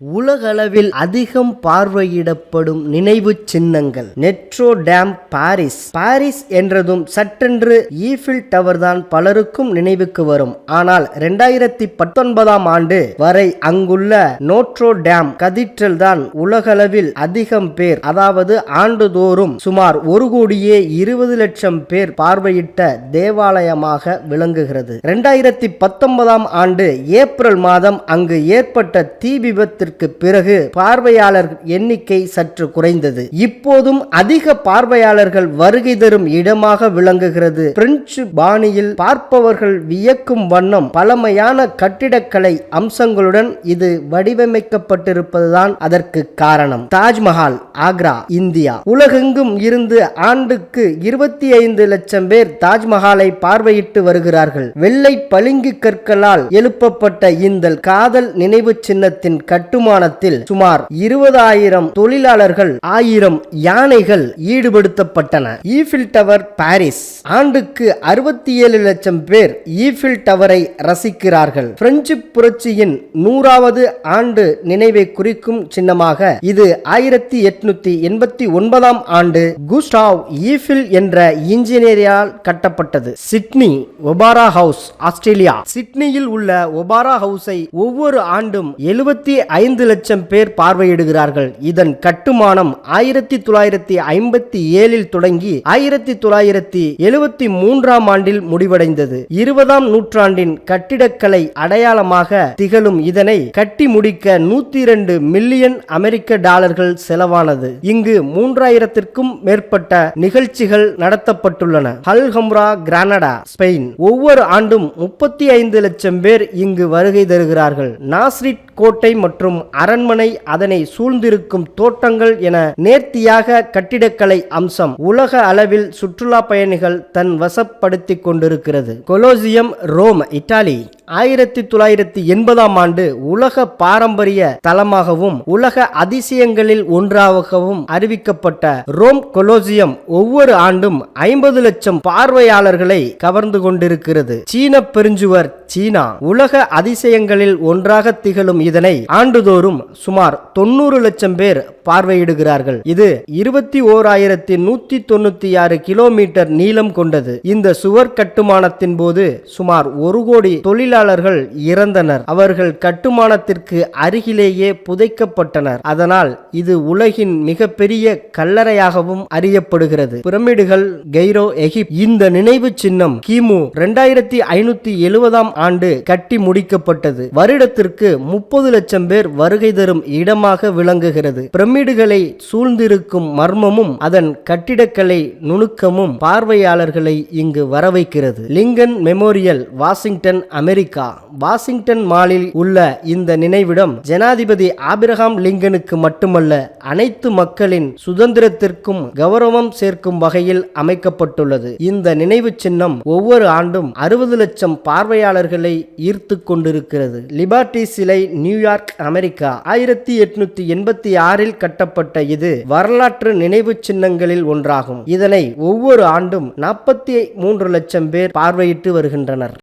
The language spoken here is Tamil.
உலகளவில் அதிகம் பார்வையிடப்படும் நினைவு சின்னங்கள். நெட்ரோ டேம் பாரிஸ் பாரிஸ் என்றதும் சட்டென்று ஈஃபில் டவர் தான் பலருக்கும் நினைவுக்கு வரும். ஆனால் இரண்டாயிரத்தி பத்தொன்பதாம் ஆண்டு வரை அங்குள்ள நோட்ரோ டேம் கதீட்ரல் தான் உலகளவில் அதிகம் பேர் அதாவது ஆண்டுதோறும் சுமார் ஒரு கோடியே இருபது லட்சம் பேர் பார்வையிட்ட தேவாலயமாக விளங்குகிறது. இரண்டாயிரத்தி பத்தொன்பதாம் ஆண்டு ஏப்ரல் மாதம் அங்கு ஏற்பட்ட தீ விபத்து காலத்திற்கு பிறகு பார்வையாளர் எண்ணிக்கை சற்று குறைந்தது. இப்போதும் அதிக பார்வையாளர்கள் வருகை தரும் இடமாக விளங்குகிறது. பிரெஞ்சு பாணியில் பார்ப்பவர்கள் வியக்கும் வண்ணம் பழமையான கட்டிடக்கலை அம்சங்களுடன் இது வடிவமைக்கப்பட்டிருப்பதுதான் அதற்கு காரணம். தாஜ்மஹால் ஆக்ரா இந்தியா. உலகெங்கும் இருந்து ஆண்டுக்கு இருபத்தி ஐந்து லட்சம் பேர் தாஜ்மஹாலை பார்வையிட்டு வருகிறார்கள். வெள்ளை பளிங்கு கற்களால் எழுப்பப்பட்ட இந்த காதல் நினைவு சின்னத்தின் கட்டுமானத்தில் சுமார் இருபதாயிரம் தொழிலாளர்கள் ஆயிரம் யானைகள் ஈடுபடுத்தப்பட்டன. ஈஃபில் டவர் பாரிஸ் ஆண்டுக்கு அறுபத்தி ஏழு லட்சம் பேர் ஈஃபில் டவரை ரசிக்கிறார்கள். பிரெஞ்சு புரட்சியின் நூறாவது ஆண்டு நினைவை குறிக்கும் சின்னமாக இது ஆயிரத்தி எட்நூத்தி எண்பத்தி ஒன்பதாம் ஆண்டு குஸ்டாவ் ஈஃபில் என்ற இன்ஜினியரால் கட்டப்பட்டது. சிட்னி ஒபாரா ஹவுஸ் ஆஸ்திரேலியா சிட்னியில் உள்ள ஒபாரா ஹவுஸை ஒவ்வொரு ஆண்டும் எழுபத்தி ஐந்து லட்சம் பேர் பார்வையிடுகிறார்கள். இதன் கட்டுமானம் ஆயிரத்தி தொள்ளாயிரத்தி ஐம்பத்தி ஏழில் தொடங்கி ஆயிரத்தி தொள்ளாயிரத்தி எழுபத்தி மூன்றாம் ஆண்டில் முடிவடைந்தது. இருபதாம் நூற்றாண்டின் கட்டிடக்கலை அடையாளமாக திகழும் இதனை கட்டி முடிக்க நூத்தி இரண்டு மில்லியன் அமெரிக்க டாலர்கள் செலவானது. இங்கு மூன்றாயிரத்திற்கும் மேற்பட்ட நிகழ்ச்சிகள் நடத்தப்பட்டுள்ளன. Alhambra Granada Spain. ஒவ்வொரு ஆண்டும் முப்பத்தி ஐந்து லட்சம் பேர் இங்கு வருகை தருகிறார்கள். நாஸ்ரிட் கோட்டை மற்றும் அரண்மனை அதனை சூழ்ந்திருக்கும் தோட்டங்கள் என நேர்த்தியாக கட்டிடக்கலை அம்சம் உலக அளவில் சுற்றுலா பயணிகள் தன் வசப்படுத்திக் கொண்டிருக்கிறது. Colosseum Rome Italy. ஆயிரத்தி தொள்ளாயிரத்தி எண்பதாம் ஆண்டு உலக பாரம்பரிய தலமாகவும் உலக அதிசயங்களில் ஒன்றாகவும் அறிவிக்கப்பட்ட ரோம் கொலோசியம் ஒவ்வொரு ஆண்டும் ஐம்பது லட்சம் பார்வையாளர்களை கவர்ந்து கொண்டிருக்கிறது. சீன பெருஞ்சுவர் சீனா உலக அதிசயங்களில் ஒன்றாக திகழும் இதனை ஆண்டுதோறும் சுமார் தொண்ணூறு லட்சம் பேர் பார்வையிடுகிறார்கள். இது இருபத்தி ஓர் ஆயிரத்தி நூத்தி தொண்ணூத்தி ஆறு கிலோமீட்டர் நீளம் கொண்டது. இந்த சுவர் கட்டுமானத்தின் போது சுமார் ஒரு கோடி தொழிலாளர்கள் இறந்தனர். அவர்கள் கட்டுமானத்திற்கு அருகிலேயே புதைக்கப்பட்டனர். அதனால் இது உலகின் மிகப்பெரிய கல்லறையாகவும் அறியப்படுகிறது. பிரமிடுகள் கெய்ரோ எகிப்த். இந்த நினைவு சின்னம் கிமு இரண்டாயிரத்தி ஐநூத்தி எழுபதாம் ஆண்டு கட்டி முடிக்கப்பட்டது. வருடத்திற்கு முப்பது லட்சம் பேர் வருகை தரும் இடமாக விளங்குகிறது. பிரமிடுகளை சூழ்ந்திருக்கும் மர்மமும் அதன் கட்டிடக்கலை நுணுக்கமும் பார்வையாளர்களை இங்கு வரவைக்கிறது. Lincoln Memorial Washington America Washington மாலில் உள்ள இந்த நினைவிடம் ஜனாதிபதி ஆபிரகாம் லிங்கனுக்கு மட்டுமல்ல அனைத்து மக்களின் சுதந்திரத்திற்கும் கௌரவம் சேர்க்கும் வகையில் அமைக்கப்பட்டுள்ளது. இந்த நினைவு சின்னம் ஒவ்வொரு ஆண்டும் அறுபது லட்சம் பார்வையாளர்களை ஈர்த்து கொண்டிருக்கிறது. லிபர்டி சிலை நியூயார்க் அமெரிக்கா ஆயிரத்தி எட்நூத்தி எண்பத்தி ஆறில் கட்டப்பட்ட இது வரலாற்று நினைவு சின்னங்களில் ஒன்றாகும். இதனை ஒவ்வொரு ஆண்டும் நாற்பத்தி மூன்று லட்சம் பேர் பார்வையிட்டு வருகின்றனர்.